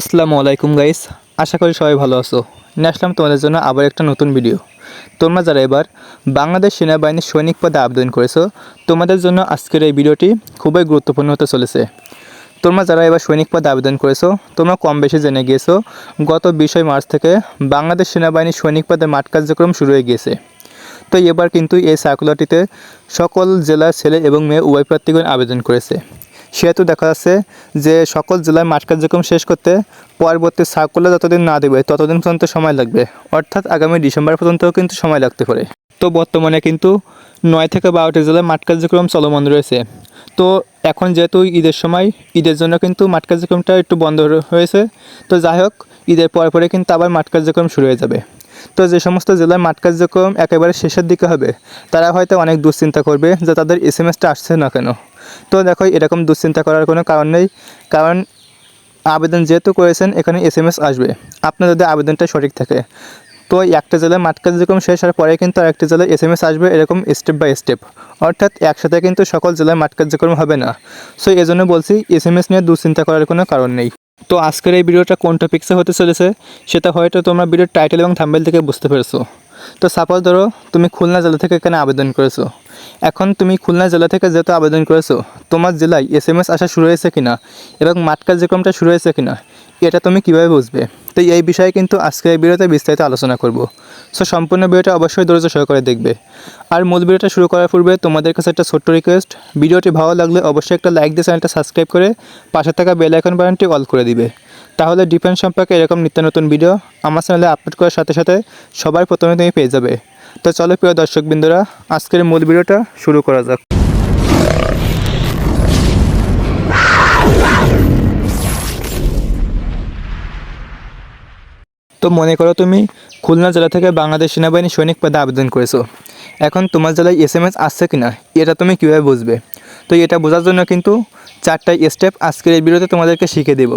আসসালামু আলাইকুম গাইস, আশা করি সবাই ভালো আছো। নিয়ে আসলাম তোমাদের জন্য আবার একটা নতুন ভিডিও। তোমরা যারা এবার বাংলাদেশ সেনাবাহিনীর সৈনিক পদে আবেদন করেছ, তোমাদের জন্য আজকের এই ভিডিওটি খুবই গুরুত্বপূর্ণ হতে চলেছে। তোমরা যারা এবার সৈনিক পদে আবেদন করেছ, তোমরা কম বেশি জেনে গিয়েছো, গত বিশই মার্চ থেকে বাংলাদেশ সেনাবাহিনীর সৈনিক পদে মাঠ কার্যক্রম শুরু হয়ে গিয়েছে। তো এবার কিন্তু এই সার্কুলারটিতে সকল জেলার ছেলে এবং মেয়ে উভয় প্রার্থীগণ আবেদন করেছে। সেহেতু দেখা যাচ্ছে যে সকল জেলায় মাঠ কার্যক্রম শেষ করতে পরবর্তী সার্কুলার যতদিন না দেবে, ততদিন পর্যন্ত সময় লাগবে। অর্থাৎ আগামী ডিসেম্বর পর্যন্তও কিন্তু সময় লাগতে পারে। তো বর্তমানে কিন্তু নয় থেকে বারোটি জেলায় মাঠ কার্যক্রম চলমান রয়েছে। তো এখন যেহেতু ঈদের সময়, ঈদের জন্য কিন্তু মাঠ কার্যক্রমটা একটু বন্ধ হয়েছে। তো যাই হোক, ঈদের পরে পরে কিন্তু আবার মাঠ কার্যক্রম শুরু হয়ে যাবে। তো যে সমস্ত জেলায় মাঠ কার্যক্রম একেবারে শেষের দিকে হবে, তারা হয়তো অনেক দুশ্চিন্তা করবে যে তাদের এস এম আসছে না কেন। তো দেখো, এরকম দুশ্চিন্তা করার কোনো কারণ নেই। কারণ আবেদন যেহেতু করেছেন, এখানে এস এম এস আসবে। আপনার যদি আবেদনটা সঠিক থাকে। তো একটা জেলায় মাঠ কার্যক্রম শেষ হওয়ার পরে কিন্তু আরেকটা জেলায় এস এম এস আসবে, এরকম স্টেপ বাই স্টেপ অর্থাৎ একসাথে কিন্তু সকল জেলায় মাঠ কার্যক্রম হবে না। সো এই জন্য বলছি এস এম এস নিয়ে দুশ্চিন্তা করার কোনো কারণ নেই। তো আজকের এই ভিডিওটা কোন টপিক্সে হতে চলেছে, সেটা হয়তো তোমরা ভিডিওর টাইটেল এবং থাম্বেল থেকে বুঝতে পেরেছ। তো সাপোজ ধরো, তুমি খুলনা জেলা থেকে এখানে আবেদন করেছ। এখন তুমি খুলনা জেলা থেকে যেহেতু আবেদন করেছ, তোমার জেলায় এস এম এস আসা শুরু হয়েছে কিনা এবং মাঠ কার্যক্রমটা শুরু হয়েছে কিনা, এটা তুমি কীভাবে বুঝবে? তো এই বিষয়ে কিন্তু আজকের ভিডিওতে বিস্তারিত আলোচনা করব। সো সম্পূর্ণ ভিডিওটা অবশ্যই ধৈর্য সহকারে দেখবে। আর মূল ভিডিওটা শুরু করার পূর্বে তোমাদের কাছে একটা ছোট্ট রিকোয়েস্ট ভিডিওটি ভালো লাগলে অবশ্যই একটা লাইক দিয়ে চ্যানেলটা সাবস্ক্রাইব করে পাশে থাকা বেল আইকন বাটনটি অল করে দিবে। তাহলে ডিফেন্স সম্পর্কে এরকম নিত্য নতুন ভিডিও আমার চ্যানেলে আপলোড করার সাথে সাথে সবার প্রথমে তুমি পেয়ে যাবে। তো চলো প্রিয় দর্শকবৃন্দরা, আজকের মূল ভিডিওটা শুরু করা যাক। তো মনে করো তুমি খুলনা জেলা থেকে বাংলাদেশ সেনাবাহিনী সৈনিক পদে আবেদন করেছ। এখন তোমার জেলায় এস এম এস আসছে কিনা, এটা তুমি কীভাবে বুঝবে? তো এটা বোঝার জন্য কিন্তু চারটা স্টেপ আজকের এই ভিডিওতে তোমাদেরকে শিখে দেব।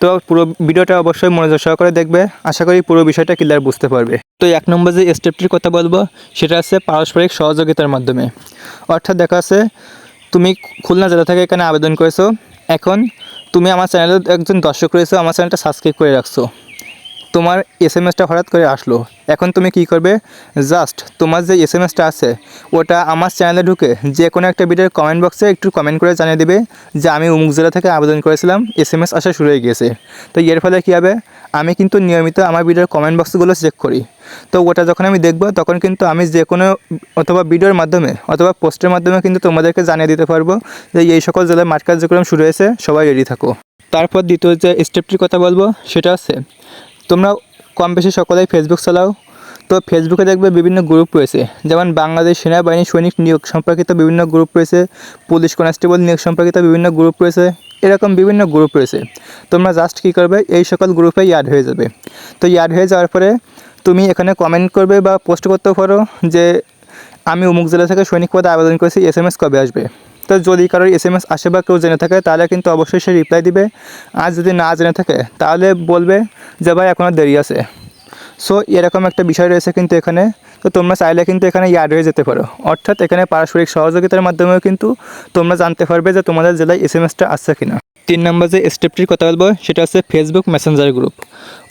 তো পুরো ভিডিওটা অবশ্যই মনোযোগ সহকারে দেখবে। আশা করি পুরো বিষয়টা ক্লিয়ার বুঝতে পারবে। তো এক নম্বর যে স্টেপটির কথা বলব, সেটা হচ্ছে পারস্পরিক সহযোগিতার মাধ্যমে। অর্থাৎ দেখা আছে তুমি খুলনা জেলা থেকে এখানে আবেদন করেছ। এখন তুমি আমার চ্যানেলে একজন দর্শক রয়েছে, আমার চ্যানেলটা সাবস্ক্রাইব করে রাখছো। তোমার এস এম এসটা হঠাৎ করে আসলো। এখন তুমি কি করবে? জাস্ট তোমার যে এস এম এসটা আছে, ওটা আমার চ্যানেলে ঢুকে যে কোনো একটা ভিডিওর কমেন্ট বক্সে একটু কমেন্ট করে জানিয়ে দেবে যে আমি উমুক জেলা থেকে আবেদন করেছিলাম এস এম এস আসা শুরু হয়ে গিয়েছে। তো এর ফলে কী হবে? আমি কিন্তু নিয়মিত আমার ভিডিওর কমেন্ট বক্সগুলো চেক করি। তো ওটা যখন আমি দেখব, তখন কিন্তু আমি যে কোনো অথবা ভিডিওর মাধ্যমে অথবা পোস্টের মাধ্যমে কিন্তু তোমাদেরকে জানিয়ে দিতে পারব যে এই সকল জেলায় মাঠ কার্যক্রম শুরু হয়েছে, সবাই রেডি থাকো। তারপর দ্বিতীয় যে স্টেপটির কথা বলব, সেটা আছে তোমরা কম বেশি সকলেই ফেসবুক চালাও। তো ফেসবুকে দেখবে বিভিন্ন গ্রুপ রয়েছে। যেমন বাংলাদেশ সেনাবাহিনী সৈনিক নিয়োগ সম্পর্কিত বিভিন্ন গ্রুপ রয়েছে। পুলিশ কনস্টেবল নিয়োগ সম্পর্কিত বিভিন্ন গ্রুপ রয়েছে। এরকম বিভিন্ন গ্রুপ রয়েছে। তোমরা জাস্ট কী করবে? এই সকল গ্রুপে ইয়াড হয়ে যাবে। তো ইয়াড হয়ে যাওয়ার পরে তুমি এখানে কমেন্ট করবে বা পোস্ট করতে পারো যে আমি অমুক জেলা থেকে সৈনিক পদে আবেদন করেছি এস এম এস কবে আসবে? তো যদি কারোর এস এম এস আসে বা কেউ জেনে থাকে, তাহলে কিন্তু অবশ্যই সে রিপ্লাই দিবে। আর যদি না জেনে থাকে, তাহলে বলবে যে, ভাই এখনও দেরি আছে। সো এরকম একটা বিষয় রয়েছে কিন্তু এখানে। তো তোমরা চাইলে কিন্তু এখানে ইয়াড হয়ে যেতে পারো। অর্থাৎ এখানে পারস্পরিক সহযোগিতার মাধ্যমেও কিন্তু তোমরা জানতে পারবে যে, তোমাদের জেলায় এস এম এসটা আসছে কিনা। তিন নম্বর যে স্টেপটির কথা বলব, সেটা হচ্ছে ফেসবুক মেসেঞ্জার গ্রুপ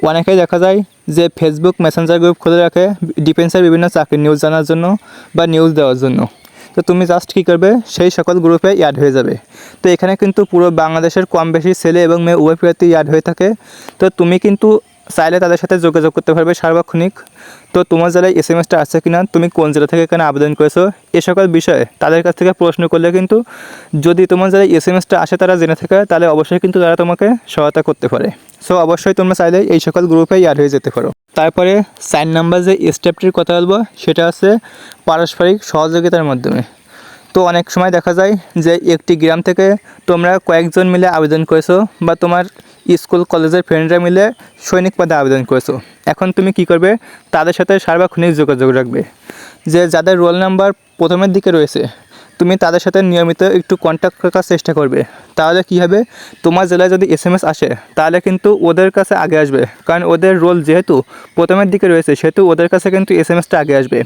অনেকেই দেখা যায় যে ফেসবুক মেসেঞ্জার গ্রুপ খুলে রাখে ডিফেন্সের বিভিন্ন চাকরির নিউজ জানার জন্য বা নিউজ দেওয়ার জন্য। তো তুমি জাস্ট কী করবে? সেই সকল গ্রুপে অ্যাড হয়ে যাবে। তো এখানে কিন্তু পুরো বাংলাদেশের কম বেশি ছেলে এবং মেয়ে উভয় প্রার্থী অ্যাড হয়ে থাকে। তো তুমি কিন্তু চাইলে তাদের সাথে যোগাযোগ করতে পারবে সার্বক্ষণিক। তো তোমার জেলায় এস এম এসটা আছে কিনা, তুমি কোন জেলা থেকে এখানে আবেদন করেছ, এ সকল বিষয়ে তাদের কাছ থেকে প্রশ্ন করলে কিন্তু যদি তোমার জেলায় এস এম এসটা আসে তারা জেনে থাকে, তাহলে অবশ্যই কিন্তু তারা তোমাকে সহায়তা করতে পারে। সো অবশ্যই তোমরা চাইলে এই সকল গ্রুপে অ্যাড হয়ে যেতে পারো। তারপরে সাইন নাম্বার যে স্টেপটির কথা বলব, সেটা হচ্ছে পারস্পরিক সহযোগিতার মাধ্যমে। তো অনেক সময় দেখা যায় যে একটি গ্রাম থেকে তোমরা কয়েকজন মিলে আবেদন করেছ বা তোমার স্কুল, কলেজের ফ্রেন্ডরা মিলে সৈনিক পদে আবেদন করেছ। এখন তুমি কি করবে? তাদের সাথে সার্বক্ষণিক যোগাযোগ রাখবে। যে যাদের রোল নাম্বার প্রথমের দিকে রয়েছে, তুমি তাদের সাথে নিয়মিত একটু কন্ট্যাক্ট রাখার চেষ্টা করবে। তাহলে কী হবে? তোমার জেলায় যদি এস আসে, তাহলে কিন্তু ওদের কাছে আগে আসবে। কারণ ওদের রোল যেহেতু প্রথমের দিকে রয়েছে, সেহেতু ওদের কাছে কিন্তু এস আগে আসবে।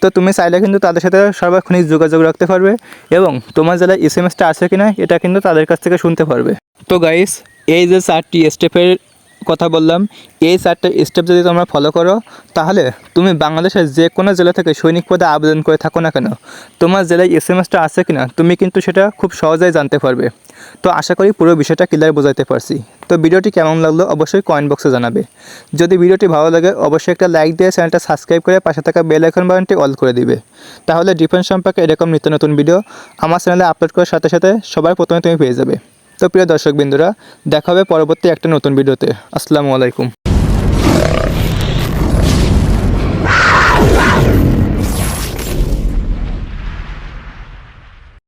তো তুমি চাইলে কিন্তু তাদের সাথে সার্বক্ষণিক যোগাযোগ রাখতে পারবে এবং তোমার জেলায় এস এম এসটা আছে কিনা, এটা কিন্তু তাদের কাছ থেকে শুনতে পারবে। তো গাইস এই যে চারটি স্টেপের কথা বললাম, এই চারটে স্টেপ যদি তোমরা ফলো করো, তাহলে তুমি বাংলাদেশের যে কোনো জেলা থেকে সৈনিক পদে আবেদন করে থাকো না কেন? তোমার জেলায় এস এম এসটা আছে কিনা, তুমি কিন্তু সেটা খুব সহজেই জানতে পারবে। তো আশা করি পুরো বিষয়টা ক্লিয়ার বোঝাতে পারছি। তো ভিডিওটি কেমন লাগল অবশ্যই কমেন্ট বক্সে জানাবে। যদি ভিডিওটি ভালো লাগে, অবশ্যই একটা লাইক দিয়ে চ্যানেলটা সাবস্ক্রাইব করে পাশে থাকা বেল আইকন বাটনটি অল করে দিবে। তাহলে ডিফেন্স সম্পর্কে এরকম নিত্য নতুন ভিডিও আমার চ্যানেলে আপলোড করার সাথে সাথে সবার প্রথমে তুমি পেয়ে যাবে। তো প্রিয় দর্শক বিন্দুরা দেখা হবে পরবর্তী একটা নতুন ভিডিওতে। আসসালামু আলাইকুম।